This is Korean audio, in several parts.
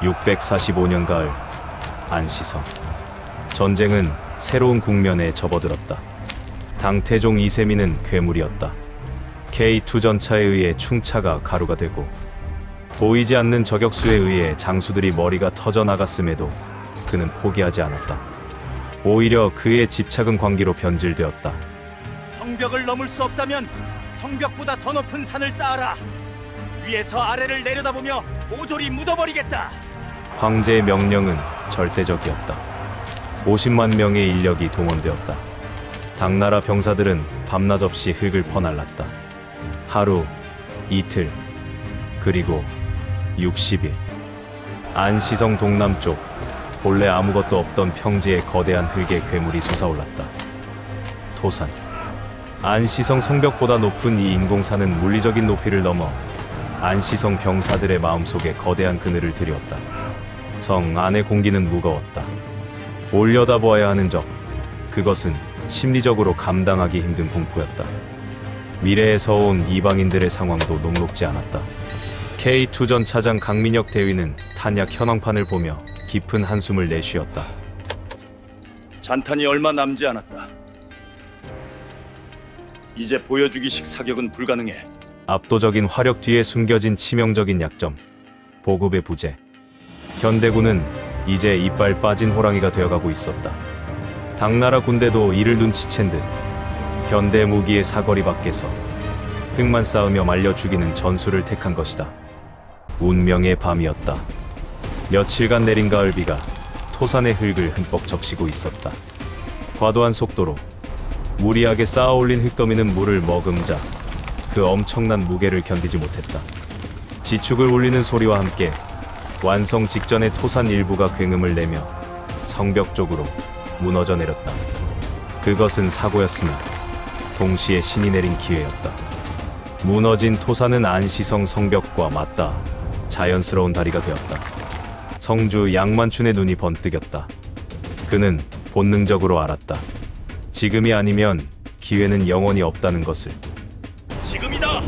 645년 가을 안시성 전쟁은 새로운 국면에 접어들었다. 당태종 이세민은 괴물이었다. K2 전차에 의해 충차가 가루가 되고 보이지 않는 저격수에 의해 장수들이 머리가 터져 나갔음에도 그는 포기하지 않았다. 오히려 그의 집착은 광기로 변질되었다. 성벽을 넘을 수 없다면 성벽보다 더 높은 산을 쌓아라. 위에서 아래를 내려다보며 모조리 묻어버리겠다. 황제의 명령은 절대적이었다. 50만 명의 인력이 동원되었다. 당나라 병사들은 밤낮 없이 흙을 퍼날랐다. 하루, 이틀, 그리고 60일. 안시성 동남쪽 본래 아무것도 없던 평지에 거대한 흙의 괴물이 솟아올랐다. 토산. 안시성 성벽보다 높은 이 인공산은 물리적인 높이를 넘어 안시성 병사들의 마음속에 거대한 그늘을 들였다. 성 안의 공기는 무거웠다. 올려다보아야 하는 적, 그것은 심리적으로 감당하기 힘든 공포였다. 미래에서 온 이방인들의 상황도 녹록지 않았다. K2 전 차장 강민혁 대위는 탄약 현황판을 보며 깊은 한숨을 내쉬었다. 잔탄이 얼마 남지 않았다. 이제 보여주기식 사격은 불가능해. 압도적인 화력 뒤에 숨겨진 치명적인 약점, 보급의 부재. 현대군은 이제 이빨 빠진 호랑이가 되어가고 있었다. 당나라 군대도 이를 눈치챈 듯 현대 무기의 사거리 밖에서 흙만 쌓으며 말려 죽이는 전술을 택한 것이다. 운명의 밤이었다. 며칠간 내린 가을비가 토산의 흙을 흠뻑 적시고 있었다. 과도한 속도로 무리하게 쌓아 올린 흙더미는 물을 머금자 그 엄청난 무게를 견디지 못했다. 지축을 울리는 소리와 함께 완성 직전의 토산 일부가 굉음을 내며 성벽 쪽으로 무너져 내렸다. 그것은 사고였으나 동시에 신이 내린 기회였다. 무너진 토산은 안시성 성벽과 맞닿아 자연스러운 다리가 되었다. 성주 양만춘의 눈이 번뜩였다. 그는 본능적으로 알았다. 지금이 아니면 기회는 영원히 없다는 것을. 지금이다.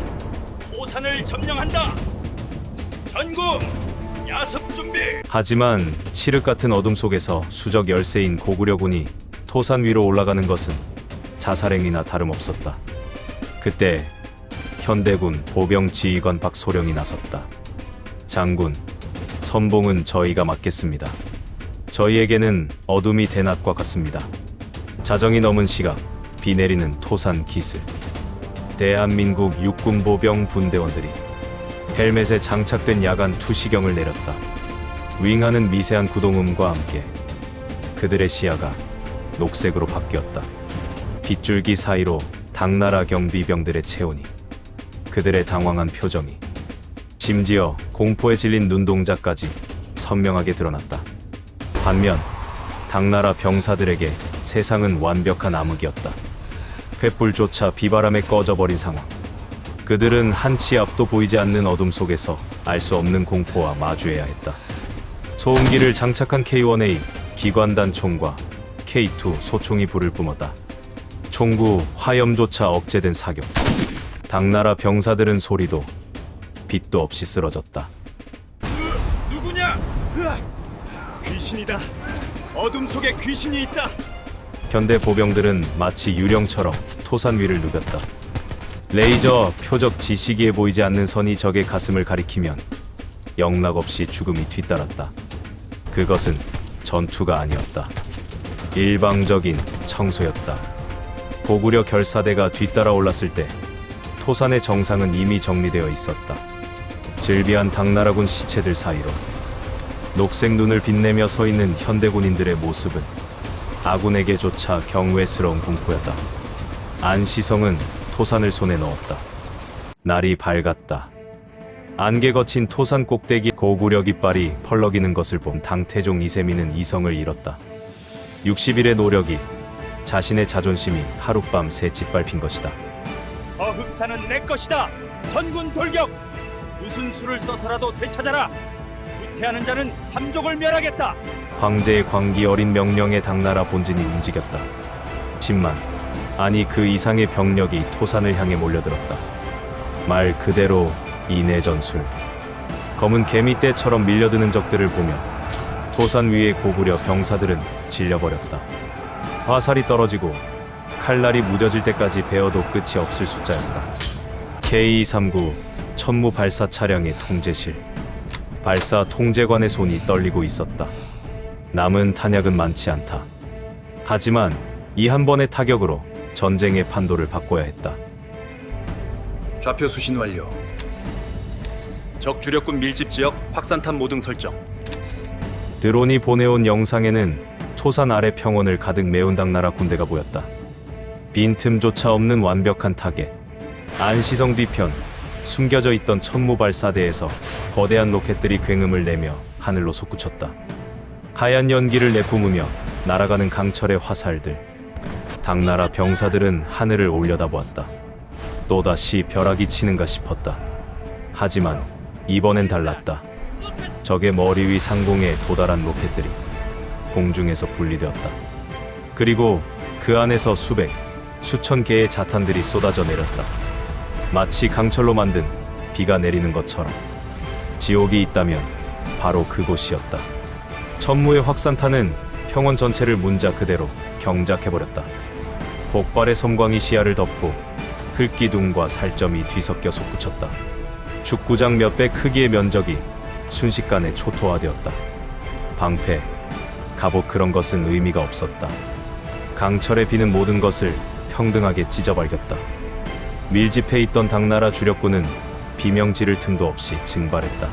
호산을 점령한다. 전군 야습 준비. 하지만 칠흑 같은 어둠 속에서 수적 열세인 고구려군이 토산 위로 올라가는 것은 자살행위나 다름없었다. 그때 현대군 보병 지휘관 박소령이 나섰다. 장군, 선봉은 저희가 맡겠습니다. 저희에게는 어둠이 대낮과 같습니다. 자정이 넘은 시각, 비 내리는 토산 기슬. 대한민국 육군 보병 분대원들이 헬멧에 장착된 야간 투시경을 내렸다. 윙하는 미세한 구동음과 함께 그들의 시야가 녹색으로 바뀌었다. 빗줄기 사이로 당나라 경비병들의 체온이 그들의 당황한 표정이 심지어 공포에 질린 눈동자까지 선명하게 드러났다. 반면 당나라 병사들에게 세상은 완벽한 암흑이었다. 횃불조차 비바람에 꺼져버린 상황. 그들은 한 치 앞도 보이지 않는 어둠 속에서 알 수 없는 공포와 마주해야 했다. 소음기를 장착한 K1A 기관단 총과 K2 소총이 불을 뿜었다. 총구 화염조차 억제된 사격. 당나라 병사들은 소리도 빛도 없이 쓰러졌다. 누구냐? 귀신이다. 어둠 속에 귀신이 있다. 현대 보병들은 마치 유령처럼 토산 위를 누볐다. 레이저 표적 지시기에 보이지 않는 선이 적의 가슴을 가리키면 영락없이 죽음이 뒤따랐다. 그것은 전투가 아니었다. 일방적인 청소였다. 고구려 결사대가 뒤따라 올랐을 때 토산의 정상은 이미 정리되어 있었다. 질비한 당나라군 시체들 사이로 녹색 눈을 빛내며 서 있는 현대군인들의 모습은 아군에게조차 경외스러운 공포였다. 안시성은 토산을 손에 넣었다. 날이 밝았다. 안개 거친 토산 꼭대기 고구려 깃발이 펄럭이는 것을 본 당태종 이세민은 이성을 잃었다. 60일의 노력이 자신의 자존심이 하룻밤 새 짓밟힌 것이다. 저 흑산은 내 것이다. 전군 돌격. 무슨 수를 써서라도 되찾아라. 후퇴하는 자는 삼족을 멸하겠다. 황제의 광기 어린 명령에 당나라 본진이 움직였다. 10만, 아니 그 이상의 병력이 토산을 향해 몰려들었다. 말 그대로 이내 전술. 검은 개미 떼처럼 밀려드는 적들을 보며 토산 위에 고구려 병사들은 질려버렸다. 화살이 떨어지고 칼날이 무뎌질 때까지 베어도 끝이 없을 숫자였다. K239 천무 발사 차량의 통제실. 발사 통제관의 손이 떨리고 있었다. 남은 탄약은 많지 않다. 하지만 이 한 번의 타격으로 전쟁의 판도를 바꿔야 했다. 좌표 수신 완료. 적 주력군 밀집 지역 확산탄 모등 설정. 드론이 보내온 영상에는 토산 아래 평원을 가득 메운 당나라 군대가 보였다. 빈틈조차 없는 완벽한 타겟. 안시성 뒤편 숨겨져 있던 천무 발사대에서 거대한 로켓들이 굉음을 내며 하늘로 솟구쳤다. 하얀 연기를 내뿜으며 날아가는 강철의 화살들. 당나라 병사들은 하늘을 올려다보았다. 또다시 벼락이 치는가 싶었다. 하지만 이번엔 달랐다. 적의 머리 위 상공에 도달한 로켓들이 공중에서 분리되었다. 그리고 그 안에서 수백, 수천 개의 자탄들이 쏟아져 내렸다. 마치 강철로 만든 비가 내리는 것처럼 지옥이 있다면 바로 그곳이었다. 천무의 확산탄은 평원 전체를 문자 그대로 경작해버렸다. 폭발의 섬광이 시야를 덮고 흙기둥과 살점이 뒤섞여 솟구쳤다. 축구장 몇 배 크기의 면적이 순식간에 초토화되었다. 방패, 갑옷 그런 것은 의미가 없었다. 강철에 비는 모든 것을 평등하게 찢어발겼다. 밀집해 있던 당나라 주력군은 비명 지를 틈도 없이 증발했다.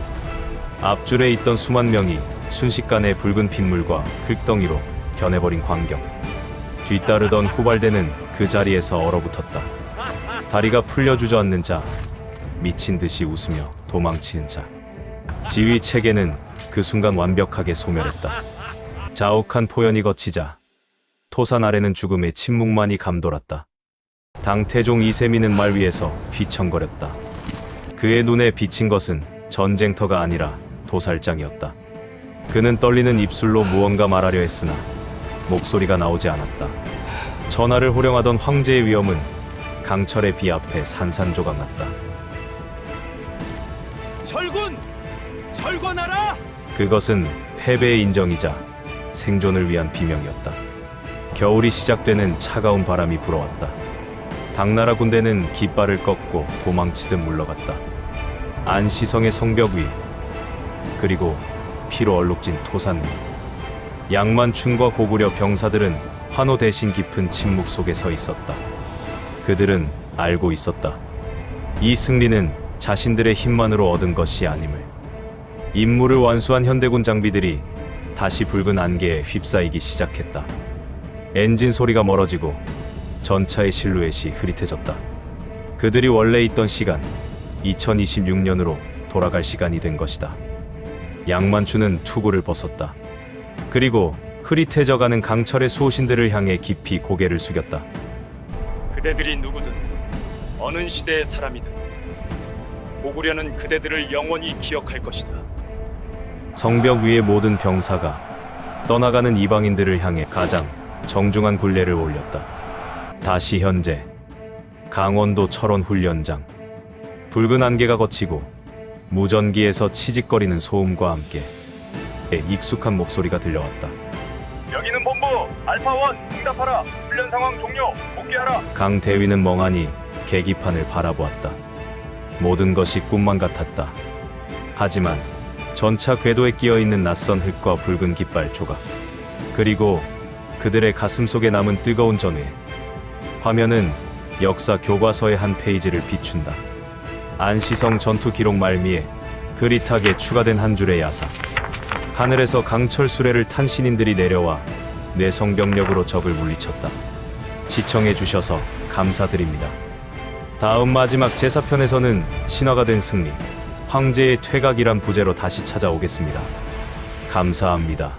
앞줄에 있던 수만 명이 순식간에 붉은 핏물과 흙덩이로 변해버린 광경. 뒤따르던 후발대는 그 자리에서 얼어붙었다. 다리가 풀려 주저앉는 자, 미친 듯이 웃으며 도망치는 자. 지휘 체계는 그 순간 완벽하게 소멸했다. 자욱한 포연이 거치자 토산 아래는 죽음의 침묵만이 감돌았다. 당태종 이세미는 말 위에서 휘청거렸다. 그의 눈에 비친 것은 전쟁터가 아니라 도살장이었다. 그는 떨리는 입술로 무언가 말하려 했으나 목소리가 나오지 않았다. 전하를 호령하던 황제의 위엄은 강철의 비 앞에 산산조각 났다. 철군! 철권하라! 그것은 패배의 인정이자 생존을 위한 비명이었다. 겨울이 시작되는 차가운 바람이 불어왔다. 당나라 군대는 깃발을 꺾고 도망치듯 물러갔다. 안시성의 성벽 위, 그리고 피로 얼룩진 토산 위. 양만춘과 고구려 병사들은 환호 대신 깊은 침묵 속에 서 있었다. 그들은 알고 있었다. 이 승리는 자신들의 힘만으로 얻은 것이 아님을. 임무를 완수한 현대군 장비들이 다시 붉은 안개에 휩싸이기 시작했다. 엔진 소리가 멀어지고 전차의 실루엣이 흐릿해졌다. 그들이 원래 있던 시간, 2026년으로 돌아갈 시간이 된 것이다. 양만추는 투구를 벗었다. 그리고 흐릿해져가는 강철의 수호신들을 향해 깊이 고개를 숙였다. 그대들이 누구든 어느 시대의 사람이든 고구려는 그대들을 영원히 기억할 것이다. 성벽 위의 모든 병사가 떠나가는 이방인들을 향해 가장 정중한 굴례를 올렸다. 다시 현재 강원도 철원 훈련장 붉은 안개가 거치고 무전기에서 치직거리는 소음과 함께 익숙한 목소리가 들려왔다. 여기는 본부 알파원 응답하라 훈련 상황 종료 복귀하라 강 대위는 멍하니 계기판을 바라보았다. 모든 것이 꿈만 같았다. 하지만 전차 궤도에 끼어 있는 낯선 흙과 붉은 깃발 조각, 그리고 그들의 가슴 속에 남은 뜨거운 전회. 화면은 역사 교과서의 한 페이지를 비춘다. 안시성 전투 기록 말미에 그릿하게 추가된 한 줄의 야사. 하늘에서 강철 수레를 탄 신인들이 내려와 뇌성병력으로 적을 물리쳤다. 시청해 주셔서 감사드립니다. 다음 마지막 제사편에서는 신화가 된 승리, 황제의 퇴각이란 부제로 다시 찾아오겠습니다. 감사합니다.